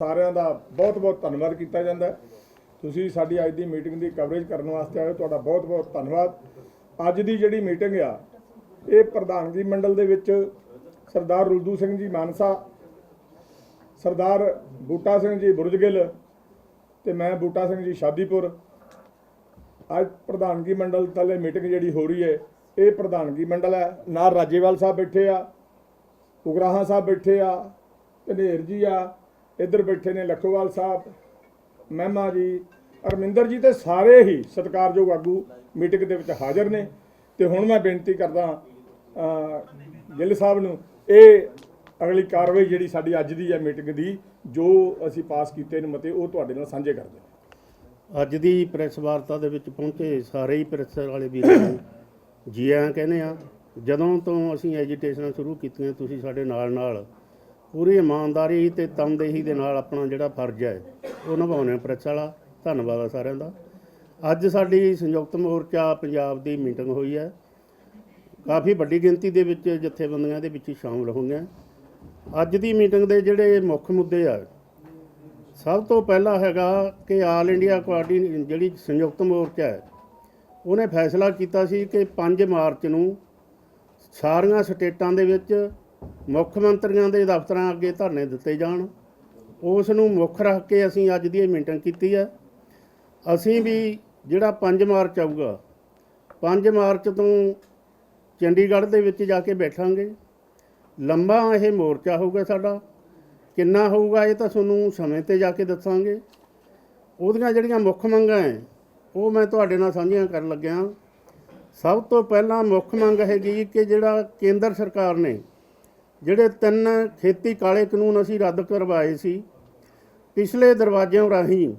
ਸਾਰਿਆਂ ਦਾ ਬਹੁਤ-ਬਹੁਤ ਧੰਨਵਾਦ ਕੀਤਾ ਜਾਂਦਾ ਤੁਸੀਂ ਸਾਡੀ ਅੱਜ ਦੀ ਮੀਟਿੰਗ ਦੀ ਕਵਰੇਜ ਕਰਨ ਵਾਸਤੇ ਆਏ ਤੁਹਾਡਾ ਬਹੁਤ-ਬਹੁਤ ਧੰਨਵਾਦ। ਅੱਜ ਦੀ ਜਿਹੜੀ ਮੀਟਿੰਗ ਆ, ਇਹ ਪ੍ਰਧਾਨਗੀ ਮੰਡਲ ਦੇ ਵਿੱਚ ਸਰਦਾਰ ਰੁਲਦੂ ਸਿੰਘ ਜੀ ਮਾਨਸਾ, ਸਰਦਾਰ ਬੂਟਾ ਸਿੰਘ ਜੀ ਬੁਰਜਗਿੱਲ ਤੇ ਮੈਂ ਬੂਟਾ ਸਿੰਘ ਜੀ ਸ਼ਾਦੀਪੁਰ। ਅੱਜ ਪ੍ਰਧਾਨਗੀ ਮੰਡਲ ਤਲੇ ਮੀਟਿੰਗ ਜਿਹੜੀ ਹੋ ਰਹੀ ਹੈ, ਇਹ ਪ੍ਰਧਾਨਗੀ ਮੰਡਲ ਹੈ। ਨਾਲ ਰਾਜੇਵਾਲ ਸਾਹਿਬ ਬੈਠੇ ਆ, ਉਗਰਾਹਾਂ ਸਾਹਿਬ ਬੈਠੇ ਆ, ਧਨੇਰ ਜੀ ਆ ਇੱਧਰ ਬੈਠੇ ਨੇ ਲਖੋਵਾਲ ਸਾਹਿਬ, ਮਹਿਮਾ ਜੀ, ਅਰਮਿੰਦਰ ਜੀ ਤੇ ਸਾਰੇ ਹੀ ਸਤਿਕਾਰਯੋਗ ਆਗੂ ਮੀਟਿੰਗ ਦੇ ਵਿੱਚ ਹਾਜ਼ਰ ਨੇ। ਤੇ ਹੁਣ ਮੈਂ ਬੇਨਤੀ ਕਰਦਾ ਗਿੱਲ ਸਾਹਿਬ ਨੂੰ, ਇਹ ਅਗਲੀ ਕਾਰਵਾਈ ਜਿਹੜੀ ਸਾਡੀ ਅੱਜ ਦੀ ਹੈ ਮੀਟਿੰਗ ਦੀ, ਜੋ ਅਸੀਂ ਪਾਸ ਕੀਤੇ ਨੇ ਮਤੇ, ਉਹ ਤੁਹਾਡੇ ਨਾਲ ਸਾਂਝੇ ਕਰਦੇ ਹਾਂ। ਅੱਜ ਦੀ ਪ੍ਰੈਸ ਵਾਰਤਾ ਦੇ ਵਿੱਚ ਪਹੁੰਚੇ ਸਾਰੇ ਹੀ ਪ੍ਰੈਸ ਵਾਲੇ ਵੀਰਾਂ ਨੂੰ, ਜੀ ਆਇਆਂ ਕਹਿੰਦੇ ਆ ਜਦੋਂ ਤੋਂ ਅਸੀਂ ਐਜੀਟੇਸ਼ਨਾਂ ਸ਼ੁਰੂ ਕੀਤੀਆਂ, ਤੁਸੀਂ ਸਾਡੇ ਨਾਲ ਨਾਲ ਪੂਰੀ ਇਮਾਨਦਾਰੀ ਤੇ ਤਨਦੇਹੀ ਦੇ ਨਾਲ ਆਪਣਾ ਜਿਹੜਾ ਫਰਜ਼ ਹੈ, ਉਹ ਨਿਭਾਉਂਦੇ ਹੋ ਪ੍ਰੈਸ ਵਾਲਾ। ਧੰਨਵਾਦ ਆ ਸਾਰਿਆਂ ਦਾ। ਅੱਜ ਸਾਡੀ ਸੰਯੁਕਤ ਮੋਰਚਾ ਪੰਜਾਬ ਦੀ ਮੀਟਿੰਗ ਹੋਈ ਹੈ। ਕਾਫੀ ਵੱਡੀ ਗਿਣਤੀ ਦੇ ਵਿੱਚ ਜਥੇਬੰਦੀਆਂ ਦੇ ਵਿੱਚ ਸ਼ਾਮਲ ਹੋਈਆਂ ਅੱਜ ਦੀ ਮੀਟਿੰਗ ਦੇ ਜਿਹੜੇ ਮੁੱਖ ਮੁੱਦੇ ਆ, ਸਭ ਤੋਂ ਪਹਿਲਾ ਹੈਗਾ ਕਿ ਆਲ ਇੰਡੀਆ ਕੁਆਡੀ ਜਿਹੜੀ ਸੰਯੁਕਤ ਮੋਰਚਾ ਹੈ, ਉਹਨੇ ਫੈਸਲਾ ਕੀਤਾ ਸੀ ਕਿ 5 ਮਾਰਚ ਨੂੰ ਸਾਰੀਆਂ ਸਟੇਟਾਂ ਦੇ ਵਿੱਚ ਮੁੱਖ ਮੰਤਰੀਆਂ ਦੇ ਦਫ਼ਤਰਾਂ ਅੱਗੇ ਧਰਨੇ ਦਿੱਤੇ ਜਾਣ। ਉਸ ਨੂੰ ਮੁੱਖ ਰੱਖ ਕੇ ਅਸੀਂ ਅੱਜ ਦੀ ਇਹ ਮੀਟਿੰਗ ਕੀਤੀ ਹੈ। ਅਸੀਂ ਵੀ ਜਿਹੜਾ 5 ਮਾਰਚ ਆਊਗਾ 5 ਮਾਰਚ ਤੋਂ ਚੰਡੀਗੜ੍ਹ ਦੇ ਵਿੱਚ ਜਾ ਕੇ ਬੈਠਾਂਗੇ। ਲੰਬਾ ਇਹ ਮੋਰਚਾ ਹੋਊਗਾ ਸਾਡਾ। ਕਿੰਨਾ ਹੋਊਗਾ ਇਹ ਤਾਂ ਤੁਹਾਨੂੰ ਸਮੇਂ ਤੇ ਜਾ ਕੇ ਦੱਸਾਂਗੇ। ਉਹਦੀਆਂ ਜਿਹੜੀਆਂ ਮੁੱਖ ਮੰਗਾਂ ਹੈ, ਉਹ ਮੈਂ ਤੁਹਾਡੇ ਨਾਲ ਸਾਂਝੀਆਂ ਕਰਨ ਲੱਗਿਆ। ਸਭ ਤੋਂ ਪਹਿਲਾਂ ਮੁੱਖ ਮੰਗ ਹੈਗੀ ਕਿ ਜਿਹੜਾ ਕੇਂਦਰ ਸਰਕਾਰ ਨੇ ਜਿਹੜੇ ਤਿੰਨ ਖੇਤੀ ਕਾਲੇ ਕਾਨੂੰਨ ਅਸੀਂ ਰੱਦ ਕਰਵਾਏ ਸੀ, ਪਿਛਲੇ ਦਰਵਾਜ਼ਿਆਂ ਰਾਹੀਂ,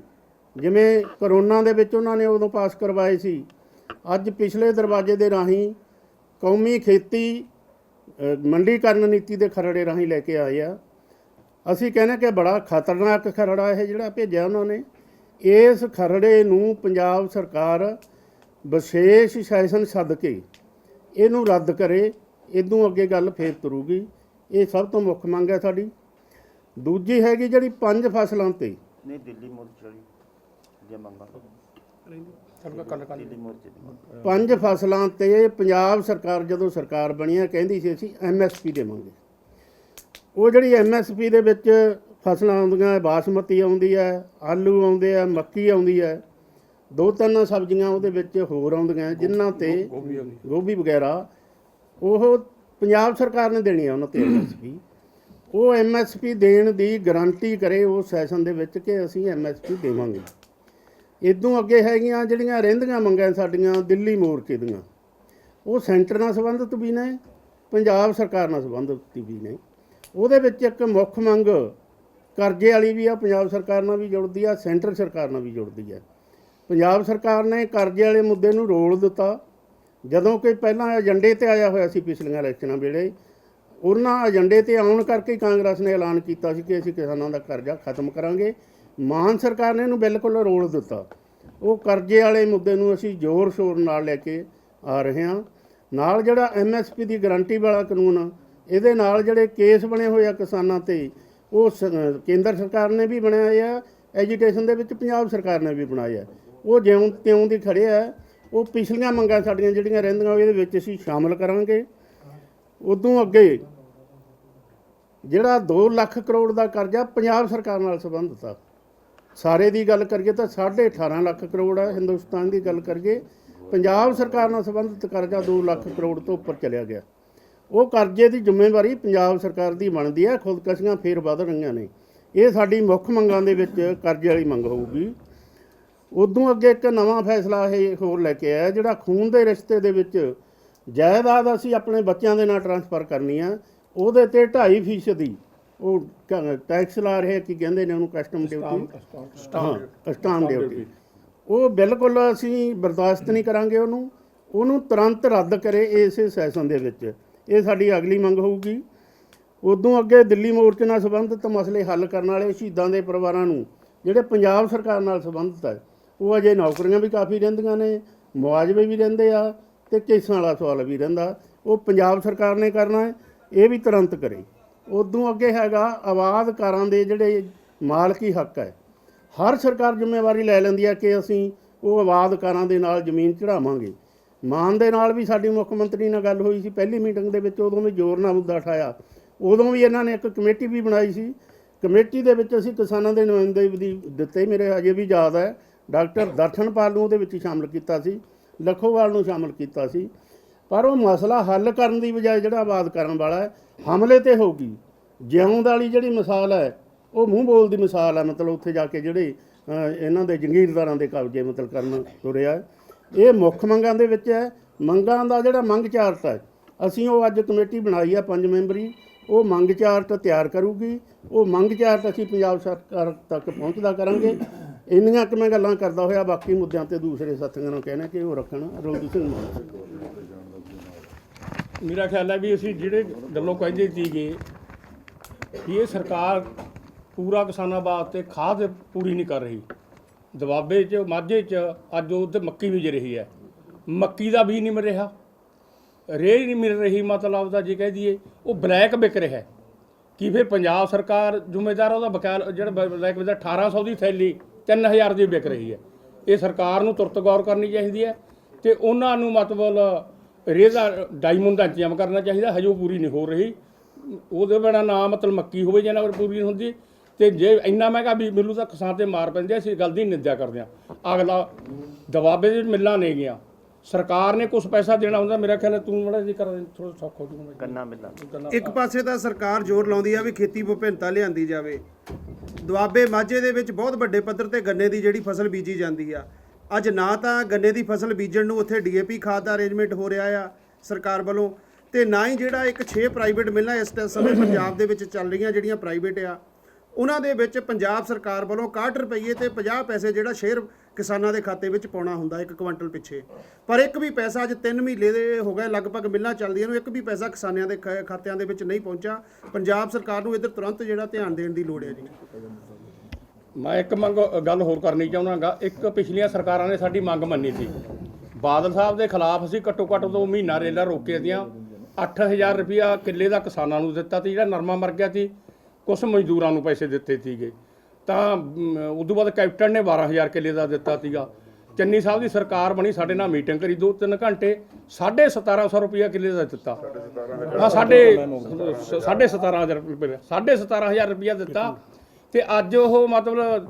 ਜਿਵੇਂ ਕਰੋਨਾ ਦੇ ਵਿੱਚ ਉਹਨਾਂ ਨੇ ਉਦੋਂ ਪਾਸ ਕਰਵਾਏ ਸੀ, ਅੱਜ ਪਿਛਲੇ ਦਰਵਾਜ਼ੇ ਦੇ ਰਾਹੀਂ ਕੌਮੀ ਖੇਤੀ ਮੰਡੀਕਰਨ ਨੀਤੀ ਦੇ ਖਰੜੇ ਰਾਹੀਂ ਲੈ ਕੇ ਆਏ ਆ। ਅਸੀਂ ਕਹਿੰਦੇ ਕਿ ਬੜਾ ਖਤਰਨਾਕ ਖਰੜਾ ਇਹ ਜਿਹੜਾ ਭੇਜਿਆ ਉਹਨਾਂ ਨੇ। ਇਸ ਖਰੜੇ ਨੂੰ ਪੰਜਾਬ ਸਰਕਾਰ ਵਿਸ਼ੇਸ਼ ਸੈਸ਼ਨ ਸੱਦ ਕੇ ਇਹਨੂੰ ਰੱਦ ਕਰੇ ਇਦੋਂ ਅੱਗੇ ਗੱਲ ਫੇਰ ਤੁਰੂਗੀ। ਇਹ ਸਭ ਤੋਂ ਮੁੱਖ ਮੰਗ ਹੈ ਸਾਡੀ। ਦੂਜੀ ਹੈਗੀ ਜਿਹੜੀ ਪੰਜ ਫਸਲਾਂ ਤੇ। ਨਹੀਂ ਦਿੱਲੀ ਮੋਰਚੇ ਵਾਲੀ ਜੇ ਮੰਗਾ ਦਿੱਲੀ ਮੋਰਚੇ ਦੀ ਮੰਗ। ਪੰਜ ਫਸਲਾਂ ਤੇ ਪੰਜਾਬ ਸਰਕਾਰ ਜਦੋਂ ਸਰਕਾਰ ਬਣੀ ਹੈ ਕਹਿੰਦੀ ਸੀ ਅਸੀਂ ਐਮਐਸਪੀ ਦੇਵਾਂਗੇ। ਉਹ ਜਿਹੜੀ ਐਮਐਸਪੀ ਦੇ ਵਿੱਚ ਫਸਲਾਂ ਆਉਂਦੀਆਂ ਬਾਸਮਤੀ ਆਉਂਦੀ ਹੈ ਆਲੂ ਆਉਂਦੇ ਆ ਮੱਕੀ ਆਉਂਦੀ ਹੈ ਦੋ ਤਿੰਨ ਸਬਜ਼ੀਆਂ ਉਹਦੇ ਵਿੱਚ ਹੋਰ ਆਉਂਦੀਆਂ ਜਿਨ੍ਹਾਂ ਤੇ ਗੋਭੀ ਵਗੈਰਾ ਉਹ ਪੰਜਾਬ ਸਰਕਾਰ ਨੇ ਦੇਣੀ ਆ ਉਹਨਾਂ ਤੇ ਐਮਐਸਪੀ ਉਹ ਐਮਐਸਪੀ ਦੇਣ ਦੀ ਗਾਰੰਟੀ ਕਰੇ ਉਸ ਸੈਸ਼ਨ ਦੇ ਵਿੱਚ ਕਿ ਅਸੀਂ ਐਮਐਸਪੀ ਦੇਵਾਂਗੇ। ਇਦੋਂ ਅੱਗੇ ਹੈਗੀਆਂ ਜਿਹੜੀਆਂ ਰਹਿੰਦੀਆਂ ਮੰਗਾਂ ਸਾਡੀਆਂ ਦਿੱਲੀ ਮੋਰਚੇ ਦੀਆਂ ਉਹ ਸੈਂਟਰ ਨਾਲ ਸੰਬੰਧਿਤ ਵੀ ਨੇ ਪੰਜਾਬ ਸਰਕਾਰ ਨਾਲ ਸੰਬੰਧਿਤ ਵੀ ਨੇ। ਉਹਦੇ ਵਿੱਚ ਇੱਕ ਮੁੱਖ ਮੰਗ ਕਰਜ਼ੇ ਵਾਲੀ ਵੀ ਆ ਪੰਜਾਬ ਸਰਕਾਰ ਨਾਲ ਵੀ ਜੁੜਦੀ ਆ ਸੈਂਟਰ ਸਰਕਾਰ ਨਾਲ ਵੀ ਜੁੜਦੀ ਆ। ਪੰਜਾਬ ਸਰਕਾਰ ਨੇ ਕਰਜ਼ੇ ਵਾਲੇ ਮੁੱਦੇ ਨੂੰ ਰੋਲ ਦਿੱਤਾ। ਜਦੋਂ ਕਿ ਪਹਿਲਾਂ ਏਜੰਡੇ ਤੇ ਆਇਆ ਹੋਇਆ ਸੀ ਪਿਛਲੀਆਂ ਇਲੈਕਸ਼ਨਾਂ ਵੇਲੇ ਉਹਨਾਂ ਏਜੰਡੇ ਤੇ ਆਉਣ ਕਰਕੇ ਕਾਂਗਰਸ ਨੇ ਐਲਾਨ ਕੀਤਾ ਸੀ ਕਿ ਅਸੀਂ ਕਿਸਾਨਾਂ ਦਾ ਕਰਜ਼ਾ ਖਤਮ ਕਰਾਂਗੇ। ਮਾਨ ਸਰਕਾਰ ਨੇ ਇਹਨੂੰ ਬਿਲਕੁਲ ਰੋਲ ਦਿੱਤਾ। ਉਹ ਕਰਜ਼ੇ ਵਾਲੇ ਮੁੱਦੇ ਨੂੰ ਅਸੀਂ ਜ਼ੋਰ ਸ਼ੋਰ ਨਾਲ ਲੈ ਕੇ ਆ ਰਹੇ ਹਾਂ। ਨਾਲ ਜਿਹੜਾ ਐਮਐਸਪੀ ਦੀ ਗਾਰੰਟੀ ਵਾਲਾ ਕਾਨੂੰਨ ਆ, ਇਹਦੇ ਨਾਲ ਜਿਹੜੇ ਕੇਸ ਬਣੇ ਹੋਏ ਆ ਕਿਸਾਨਾਂ ਤੇ ਉਹ ਸ- ਕੇਂਦਰ ਸਰਕਾਰ ਨੇ ਵੀ ਬਣਾਏ ਆ ਐਜੀਟੇਸ਼ਨ ਦੇ ਵਿੱਚ ਪੰਜਾਬ ਸਰਕਾਰ ਨੇ ਵੀ ਬਣਾਏ ਆ। ਉਹ ਜਿਉਂ ਤਿਉਂ ਦੀ ਖੜੇ ਆ। ਉਹ ਪਿਛਲੀਆਂ ਮੰਗਾਂ ਸਾਡੀਆਂ ਜਿਹੜੀਆਂ ਰਹਿੰਦੀਆਂ ਉਹ ਇਹਦੇ ਵਿੱਚ ਅਸੀਂ ਸ਼ਾਮਲ ਕਰਾਂਗੇ। ਉਦੋਂ ਅੱਗੇ ਜਿਹੜਾ 2 ਲੱਖ ਕਰੋੜ ਦਾ ਕਰਜ਼ਾ ਪੰਜਾਬ ਸਰਕਾਰ ਨਾਲ ਸੰਬੰਧਿਤ ਆ ਸਾਰੇ ਦੀ ਗੱਲ ਕਰੀਏ ਤਾਂ 18.5 ਲੱਖ ਕਰੋੜ ਆ, ਹਿੰਦੁਸਤਾਨ ਦੀ ਗੱਲ ਕਰੀਏ, ਪੰਜਾਬ ਸਰਕਾਰ ਨਾਲ ਸੰਬੰਧਿਤ ਕਰਜ਼ਾ 2 ਲੱਖ ਕਰੋੜ ਤੋਂ ਉੱਪਰ ਚਲਿਆ ਗਿਆ। ਉਹ ਕਰਜ਼ੇ ਦੀ ਜ਼ਿੰਮੇਵਾਰੀ ਪੰਜਾਬ ਸਰਕਾਰ ਦੀ ਬਣਦੀ ਹੈ ਖੁਦਕਸ਼ੀਆਂ ਫੇਰ ਵਧ ਰਹੀਆਂ ਨੇ। ਇਹ ਸਾਡੀ ਮੁੱਖ ਮੰਗਾਂ ਦੇ ਵਿੱਚ ਕਰਜ਼ੇ ਵਾਲੀ ਮੰਗ ਹੋਊਗੀ। ਉਦੋਂ ਅੱਗੇ ਇੱਕ ਨਵਾਂ ਫੈਸਲਾ ਇਹ ਹੋਰ ਲੈ ਕੇ ਆਇਆ ਜਿਹੜਾ ਖੂਨ ਦੇ ਰਿਸ਼ਤੇ ਦੇ ਵਿੱਚ ਜਾਇਦਾਦ ਅਸੀਂ ਆਪਣੇ ਬੱਚਿਆਂ ਦੇ ਨਾਲ ਟਰਾਂਸਫਰ ਕਰਨੀ ਆ ਉਹਦੇ ਤੇ 2.5 ਫੀਸਦੀ ਉਹ ਟੈਕਸ ਲਾ ਰਹੇ ਕੀ ਕਹਿੰਦੇ ਨੇ ਉਹਨੂੰ ਕਸਟਮ ਡਿਊਟੀ ਸਟਾਮ ਡਿਊਟੀ ਉਹ ਬਿਲਕੁਲ ਅਸੀਂ ਬਰਦਾਸ਼ਤ ਨਹੀਂ ਕਰਾਂਗੇ ਉਹਨੂੰ ਉਹਨੂੰ ਤੁਰੰਤ ਰੱਦ ਕਰੇ ਇਸੇ ਸੈਸ਼ਨ ਦੇ ਵਿੱਚ। ਇਹ ਸਾਡੀ ਅਗਲੀ ਮੰਗ ਹੋਊਗੀ। ਉਦੋਂ ਅੱਗੇ ਦਿੱਲੀ ਮੋਰਚੇ ਨਾਲ ਸੰਬੰਧਿਤ ਮਸਲੇ ਹੱਲ ਕਰਨ ਵਾਲੇ ਸ਼ਹੀਦਾਂ ਦੇ ਪਰਿਵਾਰਾਂ ਨੂੰ ਜਿਹੜੇ ਪੰਜਾਬ ਸਰਕਾਰ ਨਾਲ ਸੰਬੰਧਿਤ ਹੈ ਉਹ ਅਜੇ ਨੌਕਰੀਆਂ ਵੀ ਕਾਫੀ ਰਹਿੰਦੀਆਂ ਨੇ, ਮੁਆਵਜ਼ੇ ਵੀ ਰਹਿੰਦੇ ਆ ਤੇ ਕੇਸਾਂ ਵਾਲਾ ਸਵਾਲ ਵੀ ਰਹਿੰਦਾ। ਉਹ ਪੰਜਾਬ ਸਰਕਾਰ ਨੇ ਕਰਨਾ ਹੈ, ਇਹ ਵੀ ਤੁਰੰਤ ਕਰੇ। ਉਦੋਂ ਅੱਗੇ ਹੈਗਾ ਆਬਾਦਕਾਰਾਂ ਦੇ ਜਿਹੜੇ ਮਾਲਕੀ ਹੱਕ ਹੈ। ਹਰ ਸਰਕਾਰ ਜ਼ਿੰਮੇਵਾਰੀ ਲੈ ਲੈਂਦੀ ਹੈ ਕਿ ਅਸੀਂ ਉਹ ਆਬਾਦਕਾਰਾਂ ਦੇ ਨਾਲ ਜ਼ਮੀਨ ਚੜਾਵਾਂਗੇ ਮਾਨ ਦੇ ਨਾਲ ਵੀ ਸਾਡੀ ਮੁੱਖ ਮੰਤਰੀ ਨਾਲ ਗੱਲ ਹੋਈ ਸੀ, ਪਹਿਲੀ ਮੀਟਿੰਗ ਦੇ ਵਿੱਚ ਉਦੋਂ ਵੀ ਜ਼ੋਰ ਨਾਲ ਮੁੱਦਾ ਉਠਾਇਆ। ਉਦੋਂ ਵੀ ਇਹਨਾਂ ਨੇ ਇੱਕ ਕਮੇਟੀ ਵੀ ਬਣਾਈ ਸੀ। ਕਮੇਟੀ ਦੇ ਵਿੱਚ ਅਸੀਂ ਕਿਸਾਨਾਂ ਦੇ ਨੁਮਾਇੰਦੇ ਵੀ ਦਿੱਤੇ, ਮੇਰੇ ਅਜੇ ਵੀ ਯਾਦ ਹੈ। ਡਾਕਟਰ ਦਰਸ਼ਨਪਾਲ ਨੂੰ ਉਹਦੇ ਵਿੱਚ ਸ਼ਾਮਲ ਕੀਤਾ ਸੀ, ਲਖੋਵਾਲ ਨੂੰ ਸ਼ਾਮਲ ਕੀਤਾ ਸੀ। ਪਰ ਉਹ ਮਸਲਾ ਹੱਲ ਕਰਨ ਦੀ ਬਜਾਏ ਜਿਹੜਾ ਆਬਾਦ ਕਰਨ ਵਾਲਾ ਹੈ, ਹਮਲੇ ਤੇ ਹੋਊਗੀ। ਜਿਉਂਦ ਵਾਲੀ ਜਿਹੜੀ ਮਿਸਾਲ ਹੈ, ਉਹ ਮੂੰਹ ਬੋਲ ਦੀ ਮਿਸਾਲ ਹੈ, ਮਤਲਬ ਉੱਥੇ ਜਾ ਕੇ ਜਿਹੜੇ ਇਹਨਾਂ ਦੇ ਜੰਗੀਰਦਾਰਾਂ ਦੇ ਕਬਜ਼ੇ ਮਤਲਬ ਕਰਨ ਤੁਰਿਆ ਇਹ ਮੁੱਖ ਮੰਗਾਂ ਦੇ ਵਿੱਚ ਹੈ। ਮੰਗਾਂ ਦਾ ਜਿਹੜਾ ਮੰਗ ਚਾਰਟ ਹੈ, ਅਸੀਂ ਉਹ ਅੱਜ ਕਮੇਟੀ ਬਣਾਈ ਹੈ ਪੰਜ ਮੈਂਬਰੀ, ਉਹ ਮੰਗ ਚਾਰਟ ਤਿਆਰ ਕਰੂਗੀ। ਉਹ ਮੰਗ ਚਾਰਟ ਅਸੀਂ ਪੰਜਾਬ ਸਰਕਾਰ ਤੱਕ ਪਹੁੰਚਦਾ ਕਰਾਂਗੇ। ਇੰਨੀਆਂ ਕਿ ਮੈਂ ਗੱਲਾਂ ਕਰਦਾ ਹੋਇਆ, ਬਾਕੀ ਮੁੱਦਿਆਂ ਤੇ ਦੂਸਰੇ ਸਾਥੀਆਂ ਨੂੰ ਕਹਿਣਾ ਕਿ ਉਹ ਰੱਖਣ ਰੋਜੀ ਸਿੰਘ ਮਾਨ ਮੇਰਾ ਖਿਆਲ ਹੈ ਵੀ ਅਸੀਂ ਜਿਹੜੇ ਗੱਲੋਂ ਕਹਿੰਦੇ ਸੀਗੇ ਕਿ ਇਹ ਸਰਕਾਰ ਪੂਰਾ ਕਿਸਾਨਾਂ ਵਾਸਤੇ ਖਾਦ ਪੂਰੀ ਨਹੀਂ ਕਰ ਰਹੀ। ਦਬਾਬੇ 'ਚ, ਮਾਝੇ 'ਚ, ਅੱਜ ਉਹ ਤੇ ਮੱਕੀ ਬੀਜ ਰਹੀ ਹੈ। ਮੱਕੀ ਦਾ ਵੀ ਨਹੀਂ ਮਿਲ ਰਿਹਾ। ਰੇਹ ਨਹੀਂ ਮਿਲ ਰਹੀ, ਮਤਲਬ ਦਾ ਜੇ ਕਹਿ ਦਈਏ, ਉਹ ਬਲੈਕ ਵਿਕ ਰਿਹਾ ਹੈ। ਕੀ ਫਿਰ ਪੰਜਾਬ ਸਰਕਾਰ ਜ਼ਿੰਮੇਦਾਰ ਉਹਦਾ ਬਕਾਲ ਜਿਹੜਾ ਬ- ਬਲੈਕ ਵਿਕਦਾ 1800 ਦੀ ਥੈਲੀ 3000 ਦੀ ਵਿਕ ਰਹੀ ਹੈ। ਇਹ ਸਰਕਾਰ ਨੂੰ ਤੁਰਤ ਗੌਰ ਕਰਨੀ ਚਾਹੀਦੀ ਹੈ ਤੇ ਉਹਨਾਂ ਨੂੰ ਮਤਲਬ ਰੇਹ ਦਾ ਡਾਇਮੰਡ ਦਾ ਇੰਤਜ਼ਾਮ ਕਰਨਾ ਚਾਹੀਦਾ ਹਜੇ ਉਹ ਪੂਰੀ ਨਹੀਂ ਹੋ ਰਹੀ। ਉਹਦੇ ਬਿਨਾ ਨਾ ਮਤਲਬ ਮੱਕੀ ਹੋਵੇ ਜਾਂ ਨਾ ਪੂਰੀ ਨਹੀਂ ਹੁੰਦੀ। ਤੇ ਜੇ ਇੰਨਾ ਮਹਿੰਗਾ ਵੀ ਮਿਲੂ ਤਾਂ ਕਿਸਾਨ ਤੇ ਮਾਰ ਪੈਂਦੇ ਆ, ਅਸੀਂ ਗੱਲ ਦੀ ਨਿੰਦਿਆ ਕਰਦੇ ਹਾਂ। ਅਗਲਾ ਦਬਾਬੇ ਦੇ ਮਿਲਾਂ ਨਹੀਂ ਗਿਆ। ਸਰਕਾਰ ਨੇ ਕੁਝ ਪੈਸਾ ਦੇਣਾ ਹੁੰਦਾ ਮੇਰਾ ਖਿਆਲ ਹੈ ਤੂੰ ਮੜਾ ਜੀ ਕਰ ਥੋੜਾ ਸੌਖ ਹੋ ਜੂਗਾ ਗੰਨਾ ਮਿਲਣਾ ਇੱਕ ਪਾਸੇ ਤਾਂ ਸਰਕਾਰ ਜ਼ੋਰ ਲਾਉਂਦੀ ਆ ਵੀ ਖੇਤੀ ਵਿਭਿੰਨਤਾ ਲਿਆਂਦੀ ਜਾਵੇ। ਦੁਆਬੇ ਮਾਝੇ ਦੇ ਵਿੱਚ ਬਹੁਤ ਵੱਡੇ ਪੱਧਰ ਤੇ ਗੰਨੇ ਦੀ ਜਿਹੜੀ ਫਸਲ ਬੀਜੀ ਜਾਂਦੀ ਆ। ਅੱਜ ਨਾ ਤਾਂ ਗੰਨੇ ਦੀ ਫਸਲ ਬੀਜਣ ਨੂੰ ਉੱਥੇ ਡੀਏਪੀ ਖਾਦ ਦਾ ਅਰੇਂਜਮੈਂਟ ਹੋ ਰਿਹਾ ਆ ਸਰਕਾਰ ਵੱਲੋਂ ਤੇ ਨਾ ਹੀ ਜਿਹੜਾ ਇੱਕ 6 ਪ੍ਰਾਈਵੇਟ ਮਿਲਾਂ ਇਸ ਟ- ਸਮੇਂ ਪੰਜਾਬ ਦੇ ਵਿੱਚ ਚੱਲ ਰਹੀਆਂ ਜਿਹੜੀਆਂ ਪ੍ਰਾਈਵੇਟ ਆ ਉਹਨਾਂ ਦੇ ਵਿੱਚ ਪੰਜਾਬ ਸਰਕਾਰ ਵੱਲੋਂ 61 ਰੁਪਏ ਤੇ 50 ਪੈਸੇ ਜਿਹੜਾ ਸ਼ੇਅਰ ਕਿਸਾਨਾਂ ਦੇ ਖਾਤੇ ਵਿੱਚ ਪਾਉਣਾ ਹੁੰਦਾ ਇੱਕ ਕੁਇੰਟਲ ਪਿੱਛੇ। ਪਰ ਇੱਕ ਵੀ ਪੈਸਾ ਅੱਜ 3 ਮਹੀਨੇ ਦੇ ਹੋ ਗਏ, ਲਗਭਗ ਮਿਲਾਂ ਚੱਲਦੀਆਂ ਨੂੰ, ਇੱਕ ਵੀ ਪੈਸਾ ਕਿਸਾਨਾਂ ਦੇ ਖ- ਖਾਤਿਆਂ ਦੇ ਵਿੱਚ ਨਹੀਂ ਪਹੁੰਚਾ ਪੰਜਾਬ ਸਰਕਾਰ ਨੂੰ ਇੱਧਰ ਤੁਰੰਤ ਜਿਹੜਾ ਧਿਆਨ ਦੇਣ ਦੀ ਲੋੜ ਹੈ ਜੀ। ਮੈਂ ਇੱਕ ਮੰਗ, ਗੱਲ ਹੋਰ ਕਰਨੀ ਚਾਹੁੰਦਾਗਾ। ਇੱਕ ਪਿਛਲੀਆਂ ਸਰਕਾਰਾਂ ਨੇ ਸਾਡੀ ਮੰਗ ਮੰਨੀ ਸੀ। ਬਾਦਲ ਸਾਹਿਬ ਦੇ ਖਿਲਾਫ ਅਸੀਂ ਘੱਟੋ ਘੱਟ ਦੋ ਮਹੀਨਾ ਰੇਲਾ ਰੋਕੇ ਦੀਆਂ 8000 ਰੁਪਇਆ ਕਿੱਲੇ ਦਾ ਕਿਸਾਨਾਂ ਨੂੰ ਦਿੱਤਾ ਸੀ ਜਿਹੜਾ ਨਰਮਾ ਮਰ ਗਿਆ ਸੀ ਕੁਝ ਮਜ਼ਦੂਰਾਂ ਨੂੰ ਪੈਸੇ ਦਿੱਤੇ ਸੀਗੇ। ਤਾਂ ਉਦੋਂ ਬਾਅਦ ਕੈਪਟਨ ਨੇ 12000 ਕਿੱਲੇ ਦਾ ਦਿੱਤਾ ਸੀਗਾ। ਚੰਨੀ ਸਾਹਿਬ ਦੀ ਸਰਕਾਰ ਬਣੀ, ਸਾਡੇ ਨਾਲ ਮੀਟਿੰਗ ਕਰੀ ਦੋ ਤਿੰਨ ਘੰਟੇ 1750 ਰੁਪਇਆ ਕਿੱਲੇ ਦਾ ਦਿੱਤਾ। ਹਾਂ, ਸਾਡੇ ਸਾਢੇ 17000 ਰੁਪਏ ਸਾਢੇ 17000 ਰੁਪਇਆ ਦਿੱਤਾ। ਤੇ ਅੱਜ ਉਹ ਮਤਲਬ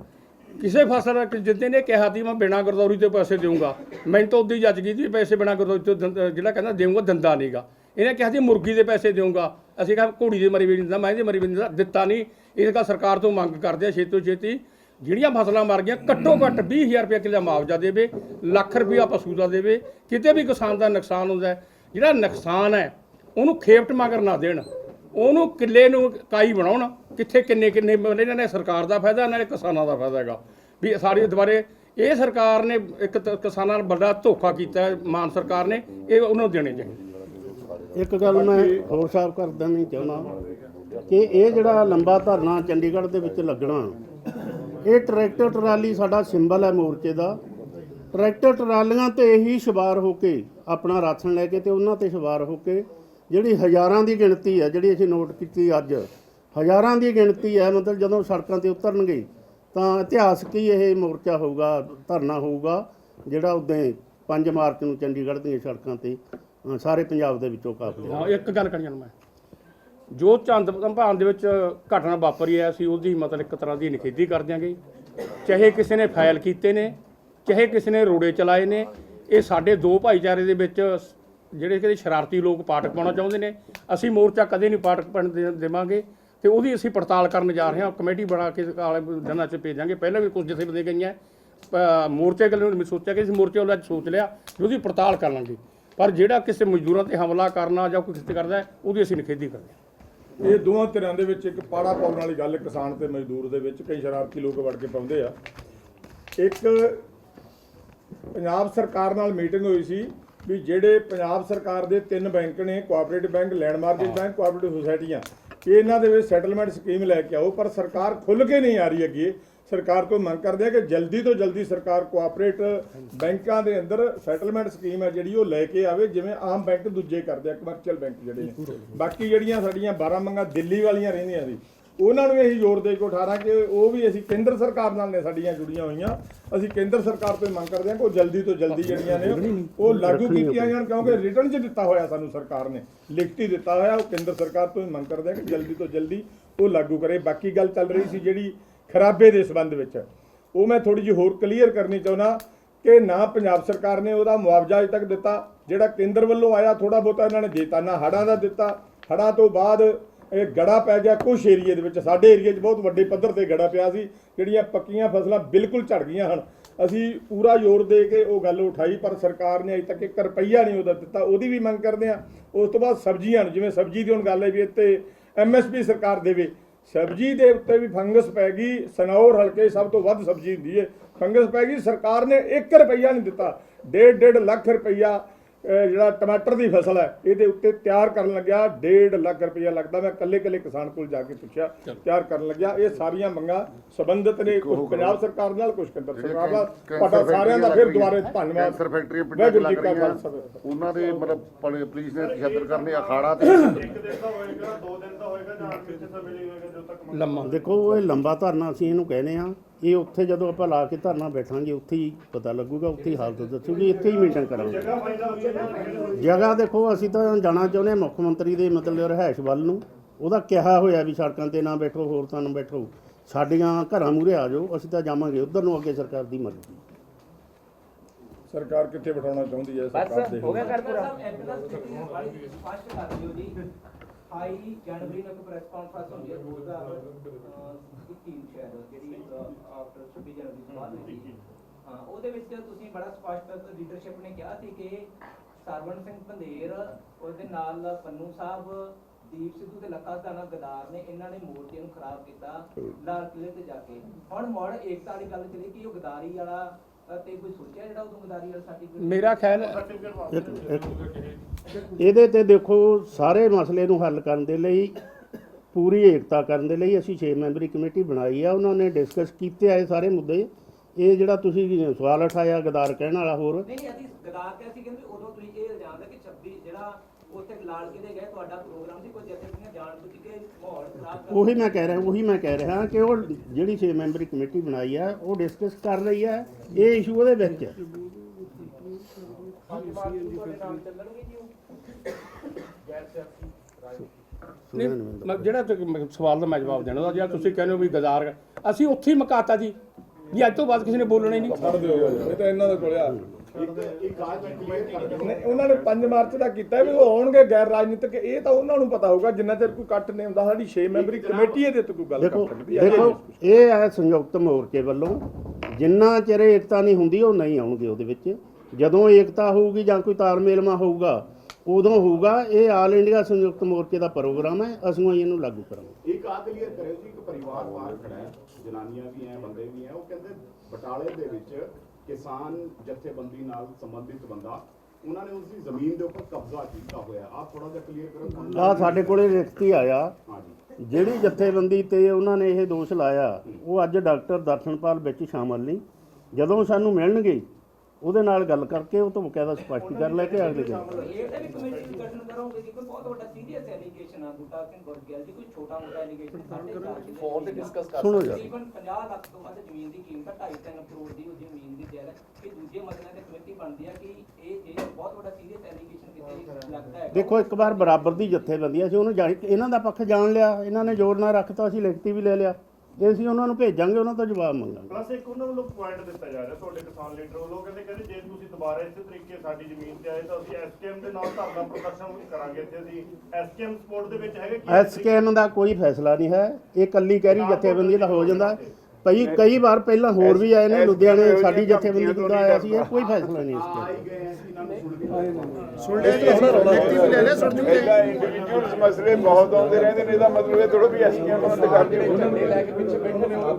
ਕਿਸੇ ਫਸਲ ਕਿ ਜਿੱਦੇ ਨੇ ਕਿਹਾ ਸੀ, ਮੈਂ ਬਿਨਾਂ ਗਰਦੌਰੀ ਤੇ ਪੈਸੇ ਦੇਊਂਗਾ। ਮੈਨੂੰ ਤਾਂ ਉਦੋਂ ਹੀ ਜੱਜ ਗਈ ਸੀ ਪੈਸੇ ਬਿਨਾਂ ਗਰਦੌਰੀ ਤੋਂ ਦੰਦ- ਜਿਹੜਾ ਕਹਿੰਦਾ, ਦੇਊਂਗਾ, ਦੰਦਾ ਨਹੀਂਗਾ ਇਹਨੇ ਕਿਹਾ ਸੀ, ਮੁਰਗੀ ਦੇ ਪੈਸੇ ਦੇਊਂਗਾ। ਅਸੀਂ ਕਿਹਾ, ਘੋੜੀ ਦੇ ਮਰੀ ਵੀ ਨਹੀਂ ਦਿੰਦਾ, ਮੈਂ ਦੇ ਮਰੀ ਵੀ ਨਹੀਂ ਦਿੰਦਾ, ਦਿੱਤਾ ਨਹੀਂ। ਇਸ ਦਾ ਸਰਕਾਰ ਤੋਂ ਮੰਗ ਕਰਦੇ ਆ, ਛੇਤੀ ਤੋਂ ਛੇਤੀ। ਜਿਹੜੀਆਂ ਫਸਲਾਂ ਮਰ ਗਈਆਂ, ਘੱਟੋ ਘੱਟ 20000 ਰੁਪਏ ਕਿੱਲਾ ਮੁਆਵਜ਼ਾ ਦੇਵੇ, ਲੱਖ ਰੁਪਇਆ ਪਸ਼ੂ ਦਾ ਦੇਵੇ, ਕਿਤੇ ਵੀ ਕਿਸਾਨ ਦਾ ਨੁਕਸਾਨ ਹੁੰਦਾ ਜਿਹੜਾ ਨੁਕਸਾਨ ਹੈ, ਉਹਨੂੰ ਖੇਪਟ ਮਗਰ ਨਾ ਦੇਣ। ਉਹਨੂੰ ਕਿੱਲੇ ਨੂੰ ਕਾਈ ਬਣਾਉਣ, ਕਿੱਥੇ ਕਿੰਨੇ ਕਿੰਨੇ ਮਿਲਣੇ ਇਹਨਾਂ ਨੇ ਸਰਕਾਰ ਦਾ ਫਾਇਦਾ, ਇਹਨਾਂ ਨੇ ਕਿਸਾਨਾਂ ਦਾ ਫਾਇਦਾ ਹੈਗਾ। ਵੀ ਸਾਰੀ ਦੁਬਾਰੇ ਇਹ ਸਰਕਾਰ ਨੇ ਇੱਕ ਕਿਸਾਨਾਂ ਨਾਲ ਵੱਡਾ ਧੋਖਾ ਕੀਤਾ ਮਾਨ ਸਰਕਾਰ ਨੇ, ਇਹ ਉਹਨੂੰ ਦੇਣੇ ਚਾਹੀਦੇ। ਇੱਕ ਗੱਲ ਮੈਂ ਹੋਰ ਸਾਫ਼ ਕਰ ਦੇਣੀ ਚਾਹੁੰਦਾ ਕਿ ਇਹ ਜਿਹੜਾ ਲੰਬਾ ਧਰਨਾ ਚੰਡੀਗੜ੍ਹ ਦੇ ਵਿੱਚ ਲੱਗਣਾ ਇਹ ਟਰੈਕਟਰ ਟਰਾਲੀ ਸਾਡਾ ਸਿੰਬਲ ਹੈ ਮੋਰਚੇ ਦਾ। ਟਰੈਕਟਰ ਟਰਾਲੀਆਂ ਤੇ ਹੀ ਸਵਾਰ ਹੋ ਕੇ ਆਪਣਾ ਰਾਸ਼ਨ ਲੈ ਕੇ ਤੇ ਉਹਨਾਂ ਤੇ ਸਵਾਰ ਹੋ ਕੇ ਜਿਹੜੀ ਹਜ਼ਾਰਾਂ ਦੀ ਗਿਣਤੀ ਹੈ ਜਿਹੜੀ ਅਸੀਂ ਨੋਟ ਕੀਤੀ ਅੱਜ ਹਜ਼ਾਰਾਂ ਦੀ ਗਿਣਤੀ ਹੈ ਮਤਲਬ ਜਦੋਂ ਸੜਕਾਂ ਤੇ ਉਤਰਨਗੇ ਤਾਂ ਇਤਿਹਾਸਕ ਹੀ ਇਹ ਮੋਰਚਾ ਹੋਊਗਾ ਧਰਨਾ ਹੋਊਗਾ ਜਿਹੜਾ ਉਦੋਂ 5 ਮਾਰਚ ਨੂੰ ਚੰਡੀਗੜ੍ਹ ਦੀਆਂ ਸੜਕਾਂ ਤੇ ਅ, ਸਾਰੇ ਪੰਜਾਬ ਦੇ ਵਿੱਚੋਂ ਕਾਫਲੇ ਹਾਂ ਇੱਕ ਗੱਲ ਕਰੀ ਜਾਣਾ ਮੈਂ। ਜੋ ਚੰਦ ਸੰਭਾਨ ਦੇ ਵਿੱਚ ਘਟਨਾ ਵਾਪਰੀ ਹੈ ਅਸੀਂ ਉਹਦੀ ਮਤਲਬ ਇੱਕ ਤਰ੍ਹਾਂ ਦੀ ਨਿਖੇਧੀ ਕਰ ਦਿਆਂਗੇ। ਚਾਹੇ ਕਿਸੇ ਨੇ ਫਾਇਲ ਕੀਤੇ ਨੇ ਚਾਹੇ ਕਿਸੇ ਨੇ ਰੋੜੇ ਚਲਾਏ ਨੇ ਇਹ ਸਾਡੇ ਦੋ ਭਾਈਚਾਰੇ ਦੇ ਵਿੱਚ ਜਿਹੜੇ ਕਿ ਸ਼ਰਾਰਤੀ ਲੋਕ ਪਾਠਕ ਪਾਉਣਾ ਚਾਹੁੰਦੇ ਨੇ ਅਸੀਂ ਮੋਰਚਾ ਕਦੇ ਨਹੀਂ ਪਾਠਕ ਪਾਉਣ ਦੇ- ਦੇਵਾਂਗੇ ਤੇ ਉਹਦੀ ਅਸੀਂ ਪੜਤਾਲ ਕਰਨ ਜਾ ਰਹੇ ਹਾਂ। ਕਮੇਟੀ ਬਣਾ ਕੇ ਕਾਲੇ ਦਿਨਾਂ 'ਚ ਭੇਜਾਂਗੇ। ਪਹਿਲਾਂ ਵੀ ਕੁਝ ਜਥੇਬੰਦੀਆਂ ਗਈਆਂ ਪ- ਮੋਰਚੇ ਗੱਲ ਨੂੰ ਸੋਚਿਆ ਕਿ ਅਸੀਂ ਮੋਰਚੇ ਵਾਲਾ ਸੋਚ ਲਿਆ ਵੀ ਉਹਦੀ ਪੜਤਾਲ ਕਰ ਲਾਂਗੇ। ਪਰ ਜਿਹੜਾ ਕਿਸੇ ਮਜ਼ਦੂਰਾਂ ਤੇ ਹਮਲਾ ਕਰਨਾ ਜਾਂ ਕੋਈ ਕਿਸੇ ਕਰਦਾ, ਉਹਦੀ ਅਸੀਂ ਨਿਖੇਧੀ ਕਰਦੇ ਹਾਂ। ਇਹ ਦੋਵਾਂ ਧਿਰਾਂ ਦੇ ਵਿੱਚ ਇੱਕ ਪਾੜਾ ਪਾਉਣ ਵਾਲੀ ਗੱਲ ਕਿਸਾਨ ਤੇ ਮਜ਼ਦੂਰ ਦੇ ਵਿੱਚ ਕਈ ਸ਼ਰਾਰਤੀ ਲੋਕ ਵੜ ਕੇ ਪਾਉਂਦੇ ਆ। ਇੱਕ ਪੰਜਾਬ ਸਰਕਾਰ ਨਾਲ ਮੀਟਿੰਗ ਹੋਈ ਸੀ ਵੀ ਜਿਹੜੇ ਪੰਜਾਬ ਸਰਕਾਰ ਦੇ ਤਿੰਨ ਬੈਂਕ ਨੇ cooperative bank landmark bank cooperative ਸੁਸਾਇਟੀਆਂ ਇਹਨਾਂ ਦੇ ਵਿੱਚ ਸੈਟਲਮੈਂਟ ਸਕੀਮ ਲੈ ਕੇ ਆਓ, ਪਰ ਸਰਕਾਰ ਖੁੱਲ ਕੇ ਨਹੀਂ ਆ ਰਹੀ ਅੱਗੇ ਸਰਕਾਰ ਤੋਂ ਮੰਗ ਕਰਦੇ ਆ ਕਿ ਜਲਦੀ ਤੋਂ ਜਲਦੀ ਸਰਕਾਰ ਕੋਆਪਰੇਟ ਬੈਂਕਾਂ ਦੇ ਅੰਦਰ ਸੈਟਲਮੈਂਟ ਸਕੀਮ ਹੈ ਜਿਹੜੀ ਉਹ ਲੈ ਕੇ ਆਵੇ ਜਿਵੇਂ ਆਮ ਬੈਂਕ ਦੂਜੇ ਕਰਦੇ ਆ ਕਮਰਸ਼ੀਅਲ ਬੈਂਕ ਜਿਹੜੇ ਨੇ। ਬਾਕੀ ਜਿਹੜੀਆਂ ਸਾਡੀਆਂ 12 ਮੰਗਾਂ ਦਿੱਲੀ ਵਾਲੀਆਂ ਰਹਿੰਦੀਆਂ ਸੀ ਉਹਨਾਂ ਨੂੰ ਇਹੀ ਜ਼ੋਰ ਦੇ ਕੇ ਉਠਾਣਾ ਕਿ ਉਹ ਵੀ ਅਸੀਂ ਕੇਂਦਰ ਸਰਕਾਰ ਨਾਲ ਨੇ ਸਾਡੀਆਂ ਜੁੜੀਆਂ ਹੋਈਆਂ। ਅਸੀਂ ਕੇਂਦਰ ਸਰਕਾਰ ਤੋਂ ਮੰਗ ਕਰਦੇ ਹਾਂ ਕਿ ਉਹ ਜਲਦੀ ਤੋਂ ਜਲਦੀ ਜਿਹੜੀਆਂ ਨੇ ਉਹ ਲਾਗੂ ਕੀਤੀਆਂ ਜਾਣ ਕਿਉਂਕਿ ਰਿਟਰਨ 'ਚ ਦਿੱਤਾ ਹੋਇਆ ਸਾਨੂੰ ਸਰਕਾਰ ਨੇ ਲਿਖਤੀ ਦਿੱਤਾ ਹੋਇਆ ਉਹ ਕੇਂਦਰ ਸਰਕਾਰ ਤੋਂ ਮੰਗ ਕਰਦੇ ਹਾਂ ਕਿ ਜਲਦੀ ਤੋਂ ਜਲਦੀ ਉਹ ਲਾਗੂ ਕਰੇ। ਬਾਕੀ ਗੱਲ ਚੱਲ ਰਹੀ ਸੀ ਜਿਹੜੀ ਖਰਾਬੇ ਦੇ ਸੰਬੰਧ ਵਿੱਚ। ਉਹ ਮੈਂ ਥੋੜੀ ਜਿਹੀ ਹੋਰ ਕਲੀਅਰ ਕਰਨੀ ਚਾਹੁੰਦਾ ਕਿ ਨਾ ਪੰਜਾਬ ਸਰਕਾਰ ਨੇ ਉਹਦਾ ਮੁਆਵਜ਼ਾ ਅਜੇ ਤੱਕ ਦਿੱਤਾ। ਜਿਹੜਾ ਕੇਂਦਰ ਵੱਲੋਂ ਆਇਆ ਥੋੜਾ ਬਹੁਤਾ ਇਹਨਾਂ ਨੇ ਦੇਤਾ, ਨਾ ਹੜਾਂ ਦਾ ਦਿੱਤਾ। ਹੜਾਂ ਤੋਂ ਬਾਅਦ ਇਹ ਗੜਾ ਪੈ ਗਿਆ ਕੁਝ ਏਰੀਏ ਦੇ ਵਿੱਚ। ਸਾਡੇ ਏਰੀਏ 'ਚ ਬਹੁਤ ਵੱਡੇ ਪੱਧਰ ਤੇ ਗੜਾ ਪਿਆ ਸੀ। ਜਿਹੜੀਆਂ ਪੱਕੀਆਂ ਫਸਲਾਂ ਬਿਲਕੁਲ ਝੜ ਗਈਆਂ ਹਨ। ਅਸੀਂ ਪੂਰਾ ਜ਼ੋਰ ਦੇ ਕੇ ਉਹ ਗੱਲ ਉਠਾਈ, ਪਰ ਸਰਕਾਰ ਨੇ ਅਜੇ ਤੱਕ ਇੱਕ ਰੁਪਈਆ ਨਹੀਂ ਉਹਦਾ ਦਿੱਤਾ। ਉਹਦੀ ਵੀ ਮੰਗ ਕਰਦੇ ਆ ਉਸ ਤੋਂ ਬਾਅਦ ਸਬਜ਼ੀਆਂ ਨੂੰ, ਜਿਵੇਂ ਸਬਜ਼ੀ ਦੀ ਹੁਣ ਗੱਲ ਹੈ ਵੀ ਇੱਥੇ ਐਮਐਸਪੀ ਸਰਕਾਰ ਦੇਵੇ ਸਬਜ਼ੀ ਦੇ ਉੱਤੇ ਵੀ ਫੰਗਸ ਪੈ ਗਈ, ਸਨੌਰ ਹਲਕੇ ਸਭ ਤੋਂ ਵੱਧ ਸਬਜ਼ੀ ਹੁੰਦੀ ਹੈ। ਫੰਗਸ ਪੈ ਗਈ, ਸਰਕਾਰ ਨੇ 1 ਰੁਪਈਆ ਨਹੀਂ ਦਿੱਤਾ। 1.5 ਲੱਖ ਰੁਪਈਆ ਜਿਹੜਾ ਟਮਾਟਰ ਦੀ ਫਸਲ ਹੈ ਇਹਦੇ ਉੱਤੇ ਤਿਆਰ ਕਰਨ ਲੱਗਿਆ 1.5 ਲੱਖ ਰੁਪਈਆ ਲੱਗਦਾ। ਮੈਂ ਕੱਲੇ ਕੱਲੇ ਕਿਸਾਨ ਕੋਲ ਜਾ ਕੇ ਪੁੱਛਿਆ ਤਿਆਰ ਕਰਨ ਲੱਗਿਆ। ਇਹ ਸਾਰੀਆਂ ਮੰਗਾਂ ਸੰਬੰਧਿਤ ਨੇ ਕੁਝ ਪੰਜਾਬ ਸਰਕਾਰ ਨਾਲ ਕੁਝ ਕੇਂਦਰ ਸਰਕਾਰ ਨਾਲ। ਤੁਹਾਡਾ ਸਾਰਿਆਂ ਦਾ ਫਿਰ ਦੁਬਾਰੇ ਧੰਨਵਾਦ। ਕੈਂਸਰ ਫੈਕਟਰੀ ਜੀ ਲੱਗ ਜੀ ਕੀ ਉਹਨਾਂ ਦੇ ਮਤਲਬ ਪੁਲਿ- ਪੁਲਿਸ ਨੇ ਤਸ਼ੱਦਦ ਕਰਨੇ ਅਖਾੜਾ ਤੇ ਲੰਮਾ ਦੇਖੋ ਇਹ ਲੰਬਾ ਧਰਨਾ ਅਸੀਂ ਇਹਨੂੰ ਕਹਿੰਦੇ ਆ ਇਹ ਉੱਥੇ ਜਦੋਂ ਆਪਾਂ ਲਾ ਕੇ ਧਰਨਾ ਬੈਠਾਂਗੇ ਉੱਥੇ ਹੀ ਪਤਾ ਲੱਗੂਗਾ ਉੱਥੇ ਹੀ ਹਾਲਤ ਦੱਸੂਗੀ ਇੱਥੇ ਹੀ ਮੀਟਿੰਗ ਕਰਾਂਗੇ। ਜਗ੍ਹਾ ਦੇਖੋ ਅਸੀਂ ਤਾਂ ਜਾਣਾ ਚਾਹੁੰਦੇ ਹਾਂ ਮੁੱਖ ਮੰਤਰੀ ਦੇ ਮਤਲਬ ਰਹਿائش ਵੱਲ ਨੂੰ। ਉਹਦਾ ਕਿਹਾ ਹੋਇਆ ਵੀ ਸੜਕਾਂ ਤੇ ਨਾ ਬੈਠੋ ਹੋਰ ਤਾਂ ਨਾ ਬੈਠੋ। ਸਾਡੀਆਂ ਘਰਾਂ ਮੂਰੇ ਆ ਜਾਓ ਅਸੀਂ ਤਾਂ ਜਾਵਾਂਗੇ ਉਧਰ ਨੂੰ ਅੱਗੇ ਸਰਕਾਰ ਦੀ ਮਰਜ਼ੀ। ਸਰਕਾਰ ਕਿੱਥੇ ਬਿਠਾਉਣਾ ਚਾਹੁੰਦੀ ਹੈ ਸਰਕਾਰ ਦੇ ਇੱਕ ਦਾ ਸਥਿਤੀ ਬੜੀ ਸਪਸ਼ਟ ਕਰ ਦਿਓ ਜੀ 28 ਜਨਵਰੀ ਨੂੰ ਇੱਕ ਪ੍ਰੈਸ ਕਾਨਫਰੰਸ ਹੁੰਦੀ ਹੈ 2021 ਸ਼ਾਇਦ ਜਿਹੜੀ ਆਫਟਰ 26 ਜਨਵਰੀ ਤੋਂ ਬਾਅਦ ਹੋਈ। ਹਾਂ ਉਹਦੇ ਵਿੱਚ ਤੁਸੀਂ ਬੜਾ ਸਪਸ਼ਟ ਲੀਡਰਸ਼ਿਪ ਨੇ ਕਿਹਾ ਸੀ ਕਿ ਸਰਵਣ ਸਿੰਘ ਪੰਧੇਰ ਉਹਦੇ ਨਾਲ ਪੰਨੂ ਸਾਹਿਬ ਦੀਪ ਸਿੱਧੂ ਤੇ ਲੱਖਾ ਸਦਾਨਾ ਗਦਾਰ ਨੇ ਇਹਨਾਂ ਨੇ ਮੋਰਚੇ ਨੂੰ ਖਰਾਬ ਕੀਤਾ ਲਾਲ ਕਿਲੇ ਤੇ ਜਾ ਕੇ ਹੁਣ ਮੋੜ ਏਕਤਾ ਵਾਲੀ ਗੱਲ ਚਲੀ ਕਿ ਉਹ ਗਦਾਰੀ ਵਾਲਾ ਤੇ ਕੋਈ ਸੋਚਿਆ ਜਿਹੜਾ ਉਦੋਂ ਗਦਾਰੀ ਵਾਲਾ ਸਰਟੀਫਿਕੇਟ ਮੇਰਾ ਖਿਆਲ ਇੱਕ ਇੱਕ ਇਹਦੇ ਤੇ ਦੇਖੋ ਸਾਰੇ ਮਸਲੇ ਨੂੰ ਹੱਲ ਕਰਨ ਦੇ ਲਈ ਪੂਰੀ ਏਕਤਾ ਕਰਨ ਦੇ ਲਈ ਅਸੀਂ 6 ਮੈਂਬਰੀ ਕਮੇਟੀ ਬਣਾਈ ਆ। ਉਹਨਾਂ ਨੇ ਡਿਸਕਸ ਕੀਤੇ ਆਏ ਸਾਰੇ ਮੁੱਦੇ। ਇਹ ਜਿਹੜਾ ਤੁਸੀਂ ਸਵਾਲ ਉਠਾਇਆ ਗਦਾਰ ਕਹਿਣ ਵਾਲਾ ਹੋਰ। ਨਹੀਂ ਨਹੀਂ ਅਸੀਂ ਗਦਾਰ ਤੇ ਅਸੀਂ ਕਹਿੰਦੇ ਉਦੋਂ ਤੁਸੀਂ ਇਹ ਇਲਜ਼ਾਮ ਹੈ ਕਿ 26 ਜਿਹੜਾ ਉੱਥੇ ਲਾਲ ਕਿਲੇ ਗਏ ਤੁਹਾਡਾ ਪ੍ਰੋਗਰਾਮ ਸੀ ਕੋਈ ਜਥੇਬੰਦੀਆਂ ਜਾਣ ਬੁੱਝ ਕੇ ਮਾਹੌਲ ਖਰਾਬ ਕਰ ਉਹੀ ਮੈਂ ਕਹਿ ਰਿਹਾ ਉਹੀ ਮੈਂ ਕਹਿ ਰਿਹਾ ਕਿ ਉਹ ਜਿਹੜੀ 6 ਮੈਂਬਰੀ ਕਮੇਟੀ ਬਣਾਈ ਆ ਉਹ ਡਿਸਕਸ ਕਰ ਰਹੀ ਹੈ ਇਹ ਇਸ਼ੂ ਉਹਦੇ ਵਿੱਚ ਹੈ। ਨਹੀਂ, ਮ- ਜਿਹੜਾ ਮ- ਸਵਾਲ ਦਾ ਮੈਂ ਜਵਾਬ ਦੇਣਾ ਉਹਦਾ ਜਿਹੜਾ ਤੁਸੀਂ ਕਹਿੰਦੇ ਹੋ ਵੀ ਗਜ਼ਾਰ ਅਸੀਂ ਉੱਥੇ ਹੀ ਮਕਾਤਾ ਜੀ। ਵੀ ਅੱਜ ਤੋਂ ਬਾਅਦ ਕਿਸੇ ਨੇ ਬੋਲਣਾ ਹੀ ਨਹੀਂ। ਛੱਡ ਦਿਓ ਯਾਰ, ਇਹ ਤਾਂ ਇਹਨਾਂ ਦੇ ਕੋਲ ਆ। ਨਹੀਂ, ਉਹਨਾਂ ਨੇ 5 ਮਾਰਚ ਦਾ ਕੀਤਾ ਵੀ ਉਹ ਆਉਣਗੇ ਗੈਰ ਰਾਜਨੀਤਿਕ। ਇਹ ਤਾਂ ਉਹਨਾਂ ਨੂੰ ਪਤਾ ਹੋਊਗਾ ਜਿੰਨਾ ਚਿਰ ਕੋਈ ਕੱਟ ਨਹੀਂ ਹੁੰਦਾ ਸਾਡੀ 6 ਮੈਂਬਰੀ ਕਮੇਟੀ ਇਹਦੇ ਤੇ ਕੋਈ ਗੱਲ ਦੇਖੋ ਕਰ ਸਕਦੀ ਹੈ ਦੇਖੋ ਇਹ ਹੈ ਸੰਯੁਕਤ ਮੋਰਚੇ ਵੱਲੋਂ ਜਿੰਨਾ ਚਿਰ ਏਕਤਾ ਨਹੀਂ ਹੁੰਦੀ ਉਹ ਨਹੀਂ ਆਉਣਗੇ ਉਹਦੇ ਵਿੱਚ। ਜਦੋਂ ਏਕਤਾ ਹੋਊਗੀ ਜਾਂ ਕੋਈ ਤਾਲਮੇਲਮਾ ਹੋਊਗਾ ਉਦੋਂ ਹੋਊਗਾ ਇਹ ਆਲ ਇੰਡੀਆ ਸੰਯੁਕਤ ਮੋਰਚੇ ਦਾ ਪ੍ਰੋਗਰਾਮ ਹੈ ਅਸੀਂ ਇਹਨੂੰ ਲਾਗੂ ਕਰਾਂਗੇ। ਇੱਕ ਆ ਕਲੀਅਰ ਕਰਿਓ ਜੀ ਇੱਕ ਪਰਿਵਾਰ ਬਾਹਰ ਖੜਾ ਹੈ ਜਨਾਨੀਆਂ ਵੀ ਹੈ ਬੰਦੇ ਵੀ ਹੈ ਉਹ ਕਹਿੰਦੇ ਬਟਾਲੇ ਦੇ ਵਿੱਚ ਕਿਸਾਨ ਜਥੇਬੰਦੀ ਨਾਲ ਸੰਬੰਧਿਤ ਬੰਦਾ ਉਹਨਾਂ ਨੇ ਉਸ ਦੀ ਜ਼ਮੀਨ ਦੇ ਉੱਪਰ ਕਬਜ਼ਾ ਕੀਤਾ ਹੋਇਆ ਆਪ ਥੋੜਾ ਜਿਹਾ ਕਲੀਅਰ ਕਰੋ ਆ ਸਾਡੇ ਕੋਲੇ ਲਿਖਤੀ ਆਇਆ। ਜਿਹੜੀ ਜਥੇਬੰਦੀ ਤੇ ਉਹਨਾਂ ਨੇ ਇਹ ਦੋਸ਼ ਲਾਇਆ ਉਹ ਅੱਜ ਡਾਕਟਰ ਦਰਸ਼ਨਪਾਲ ਵਿੱਚ ਸ਼ਾਮਲ ਨਹੀਂ। ਜਦੋਂ ਸਾਨੂੰ ਮਿਲਣਗੇ ਉਹਦੇ ਨਾਲ ਗੱਲ ਕਰਕੇ ਉਹ ਤੋਂ ਬਕਾਇਦਾ ਸਪਸ਼ਟੀਕਰਨ ਲੈ ਕੇ ਅਗਲੇ ਦਿਨ। ਇਹ ਤੇ ਵੀ ਕਮੇਟੀ ਦੀ ਗਠਨ ਕਰੋਗੇ ਕਿ ਕੋਈ ਬਹੁਤ ਵੱਡਾ ਸੀਰੀਅਸ ਐਲੀਗੇਸ਼ਨ ਆ ਬੂਟਾ ਸਿੰਘ ਗੁਰਗਿਆਲ ਜੀ ਕੋਈ ਛੋਟਾ ਮੋਟਾ ਐਲੀਗੇਸ਼ਨ ਸਾਡੇ ਫੋਨ ਤੇ ਡਿਸਕਸ ਸੁਣੋ ਯਾਰ ਤਕਰੀਬਨ 50 ਲੱਖ ਤੋਂ ਵੱਧ ਜ਼ਮੀਨ ਦੀ ਕੀਮਤ 2.5 ਕਰੋੜ ਦੀ ਉਹਦੀ ਜ਼ਮੀਨ ਦੀ ਜੈਲ ਇਹ ਦੂਜੇ ਮਸਲਿਆਂ ਤੇ ਕਮੇਟੀ ਬਣਦੀ ਆ ਕਿ ਇਹ ਜੇ ਬਹੁਤ ਵੱਡਾ ਸੀਰੀਅਸ ਐਲੀਗੇਸ਼ਨ ਕਿਤੇ ਲੱਗਦਾ ਹੈ ਦੇਖੋ ਇੱਕ ਵਾਰ ਬਰਾਬਰ ਦੀ ਜਥੇਬੰਦੀਆਂ ਸੀ ਉਹਨੂੰ ਇਹਨਾਂ ਦਾ ਪੱਖ ਜਾਣ ਲਿਆ ਇਹਨਾਂ ਨੇ ਜ਼ੋਰ ਨਾਲ ਰੱਖਤਾ ਅਸੀਂ ਲਿਖਤੀ ਵੀ ਲੈ ਲਿਆ। ਇਹ ਅਸੀਂ ਉਹਨਾਂ ਨੂੰ ਭੇਜਾਂਗੇ ਉਹਨਾਂ ਤੋਂ ਜਵਾਬ ਮੰਗਾਂਗੇ। ਪਲੱਸ ਇੱਕ ਉਹਨਾਂ ਵੱਲੋਂ ਪੁਆਇੰਟ ਦਿੱਤਾ ਜਾ ਰਿਹਾ ਤੁਹਾਡੇ ਕਿਸਾਨ ਲੀਡਰ ਵੱਲੋਂ ਕਹਿੰਦੇ ਕਹਿੰਦੇ ਜੇ ਤੁਸੀਂ ਦੁਬਾਰਾ ਇਸੇ ਤਰੀਕੇ ਸਾਡੀ ਜ਼ਮੀਨ ਤੇ ਆਏ ਤਾਂ ਅਸੀਂ ਐਸਕੇਐਮ ਦੇ ਨਾਲ ਧਰਨਾ ਪ੍ਰਦਰਸ਼ਨ ਵੀ ਕਰਾਂਗੇ ਇੱਥੇ ਅਸੀਂ। ਐਸਕੇਐਮ ਸਪੋਰਟ ਦੇ ਵਿੱਚ ਹੈਗੇ ਕੀ ਐਸਕੇਐਮ ਦਾ ਕੋਈ ਫੈਸਲਾ ਨਹੀਂ ਹੈ। ਇਹ ਕੱਲੀ ਕਹਿਰੀ ਜਥੇਬੰਦੀ ਦਾ ਹੋ ਜਾਂਦਾ। ਕਈ ਕਈ ਵਾਰ ਪਹਿਲਾਂ ਹੋਰ ਵੀ ਆਏ ਨੇ ਲੁਧਿਆਣੇ ਸਾਡੀ ਜਥੇਬੰਦੀ ਤੋਂ ਆਇਆ ਸੀ ਇਹ ਕੋਈ ਫੈਸਲਾ ਨਹੀਂ ਇਸ ਤੇ ਸੁਣ ਲਿਆ। ਜੀ ਲੈ ਸੁਣ। ਇੰਡੀਵਿਜੂਅਲਸ ਮਸਲੇ ਬਹੁਤ ਆਉਂਦੇ ਰਹਿੰਦੇ ਨੇ ਇਹਦਾ ਮਤਲਬ ਇਹ ਥੋੜਾ ਵੀ ਐਸਕੇਐਮ ਨਾਲ ਕਰਦੇ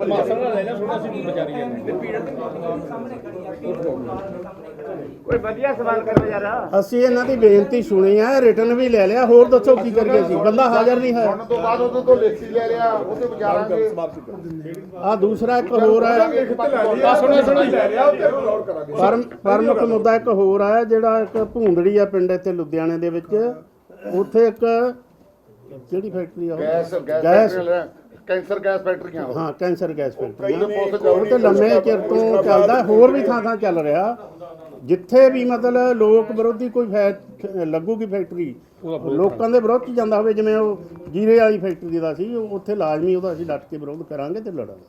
ਮਾਸਾ ਨਾਲ ਲੈ ਲਿਆ ਥੋੜਾ ਸੀ ਵਿਚਾਰੀ ਜਾਂਦੇ ਸਾਹਮਣੇ ਖੜੀ ਆ। ਪੀੜ ਸਾਹਮਣੇ ਖੜੀ ਅਸੀਂ ਇਹਨਾਂ ਦੀ ਬੇਨਤੀ ਸੁਣੀ ਹੈ ਰਿਟਰਨ ਵੀ ਲੈ ਲਿਆ ਹੋਰ ਦੱਸੋ ਕੀ ਕਰੀਏ ਅਸੀਂ ਬੰਦਾ ਹਾਜ਼ਰ ਨਹੀਂ ਹੈ। ਸੁਣਨ ਤੋਂ ਬਾਅਦ ਉਹਦੇ ਤੋਂ ਲਿਖਤੀ ਲੈ ਲਿਆ ਉਹਦੇ ਵਿਚਾਰਾਂਗੇ ਆ ਦੂਸਰਾ ਇੱਕ ਹੋਰ ਹੈ। ਸੁਣੋ ਸੁਣੋ। ਲੈ ਲਿਆ ਉੱਤੇ ਗੌਰ ਕਰਾਂਗੇ। ਪਰਮ ਪ੍ਰਮੁੱਖ ਮੁੱਦਾ ਇੱਕ ਹੋਰ ਆ ਜਿਹੜਾ ਇੱਕ ਭੂੰਦੜੀ ਆ ਪਿੰਡ ਇੱਥੇ ਲੁਧਿਆਣੇ ਦੇ ਵਿੱਚ। ਉੱਥੇ ਇੱਕ ਕਿਹੜੀ ਫੈਕਟਰੀ ਆ ਉਹ? Gas gas gas. ਫੈਕਟਰੀ ਲੈ ਕੈਂਸਰ ਗੈਸ ਫੈਕਟਰੀਆਂ ਉਹ ਹਾਂ ਕੈਂਸਰ ਗੈਸ ਫੈਕਟਰੀ ਉਹਦੇ ਪੁਲਿਸ ਉਹ ਤੇ ਲੰਮੇ ਚਿਰ ਤੋਂ ਚੱਲਦਾ ਹੋਰ ਵੀ ਥਾਂ ਥਾਂ ਚੱਲ ਰਿਹਾ। ਜਿੱਥੇ ਵੀ ਮਤਲਬ ਲੋਕ ਵਿਰੋਧੀ ਕੋਈ ਲੱਗੂਗੀ ਫੈਕਟਰੀ ਲੋਕਾਂ ਦੇ ਵਿਰੋਧ ਚ ਜਾਂਦਾ ਹੋਵੇ ਜਿਵੇਂ ਉਹ ਜੀਰੇ ਵਾਲੀ ਫੈਕਟਰੀ ਦਾ ਸੀ ਉਹ ਉੱਥੇ ਲਾਜ਼ਮੀ ਉਹਦਾ ਅਸੀਂ ਡਟ ਕੇ ਵਿਰੋਧ ਕਰਾਂਗੇ ਤੇ ਲੜਾਂਗੇ।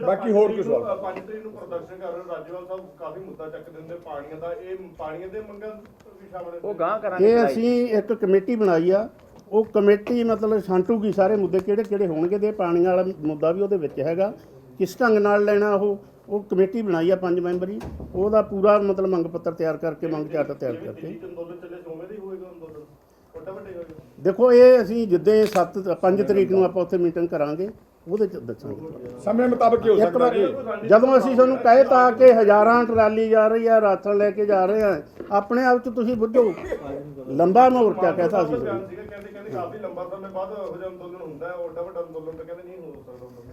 ਬਾਕੀ ਹੋਰ ਕੋਈ ਸਵਾਲ? ਪੰਜ ਤਰੀਕ ਨੂੰ ਪ੍ਰਦਰਸ਼ਨ ਕਰ ਰਹੇ ਰਾਜੇਵਾਲ ਸਾਹਿਬ ਕਾਫੀ ਮੁੱਦਾ ਚੱਕਦੇ ਹੁੰਦੇ ਪਾਣੀਆਂ ਦਾ ਇਹ ਪਾਣੀਆਂ ਦੇ ਮੰਗਾਂ ਵੀ ਸ਼ਾਮਲ ਉਹ ਗਾਂ ਕਰਾਂਗੇ ਇਹ ਅਸੀਂ ਇੱਕ ਕਮੇਟੀ ਬਣਾਈ ਆ ਉਹ ਕਮੇਟੀ ਮਤਲਬ ਛਾਂਟੂਗੀ ਸਾਰੇ ਮੁੱਦੇ ਕਿਹੜੇ ਕਿਹੜੇ ਹੋਣਗੇ ਤੇ ਪਾਣੀ ਵਾਲਾ ਮੁੱਦਾ ਵੀ ਉਹਦੇ ਵਿੱਚ ਹੈਗਾ। ਕਿਸ ਢੰਗ ਨਾਲ ਲੈਣਾ ਉਹ ਉਹ ਕਮੇਟੀ ਬਣਾਈ ਆ ਪੰਜ ਮੈਂਬਰੀ ਉਹਦਾ ਪੂਰਾ ਮਤਲਬ ਮੰਗ ਪੱਤਰ ਤਿਆਰ ਕਰਕੇ ਮੰਗ ਚਾਰਟ ਤਿਆਰ ਕਰਕੇ। ਦੇਖੋ ਇਹ ਅਸੀਂ ਜਿੱਦੇ 7 5 ਤਰੀਕ ਨੂੰ ਆਪਾਂ ਉੱਥੇ ਮੀਟਿੰਗ ਕਰਾਂਗੇ। ਉਹਦੇ ਚ ਦੱਸਾਂਗੇ। ਸਮੇਂ ਮੁਤਾਬਕ ਹੀ ਹੋ ਸਕਦਾ ਜੀ? ਜਦੋਂ ਅਸੀਂ ਤੁਹਾਨੂੰ ਕਹੇ ਤਾਂ ਕਿ ਹਜ਼ਾਰਾਂ ਟਰਾਲੀ ਜਾ ਰਹੀ ਆ ਰਾਸ਼ਨ ਲੈ ਕੇ ਜਾ ਰਹੇ ਆ ਆਪਣੇ ਆਪ ਚ ਤੁਸੀਂ ਬੁੱਝੋ। ਲੰਬਾ ਮੋਰਚਾ ਕਹਤਾ ਅਸੀਂ ਬਿਆਨ ਸੀਗਾ ਕਹਿੰਦੇ ਕਹਿੰਦੇ ਕਾਫੀ ਲੰਬਾ ਸਮੇਂ ਬਾਅਦ ਇਹੋ ਜਿਹਾ ਅੰਦੋਲਨ ਹੁੰਦਾ ਹੈ ਉਹ ਵੱਡਾ ਵੱਡਾ ਅੰਦੋਲਨ ਤਾਂ ਕਹਿੰਦੇ ਨਹੀਂ ਹੋ ਸਕਦਾ